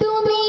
তুমি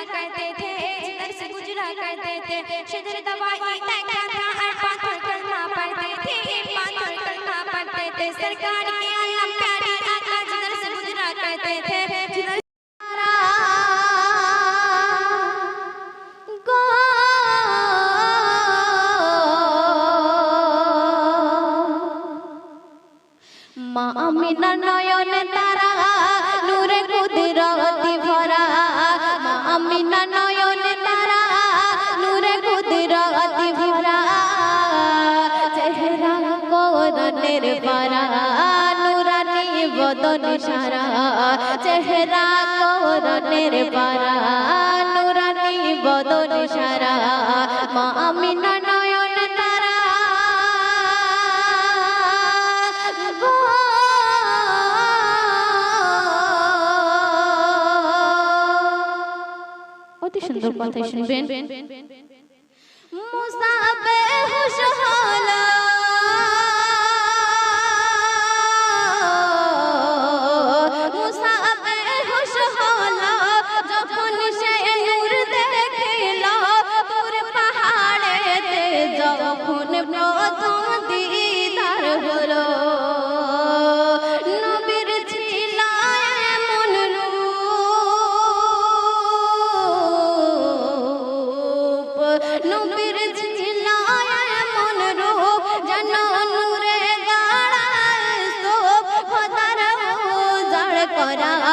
गुजरा करते थे इधर से गुजरा थे दवाई था करना पड़ते थे करना पड़ते थे सरकार के आलम जिधर से गुजरा थे नयन तारा नूर कुदरती भरा। ভরা মা আমিনা নয়ন তারা, নূরে কুদরতি ভরা। চেহারা কোরনের পারা, নুরানি বদন সারা। চেহারা কোরনের পারা, নুরানি বদন সারা। মা আমিনা নয়ন সুন্দর কথা শুনবেন? মুসাবে হুশ হলো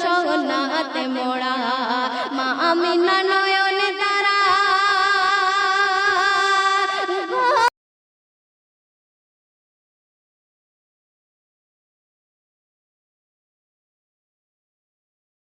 সোনাতে মোড়া মা আমি না নয়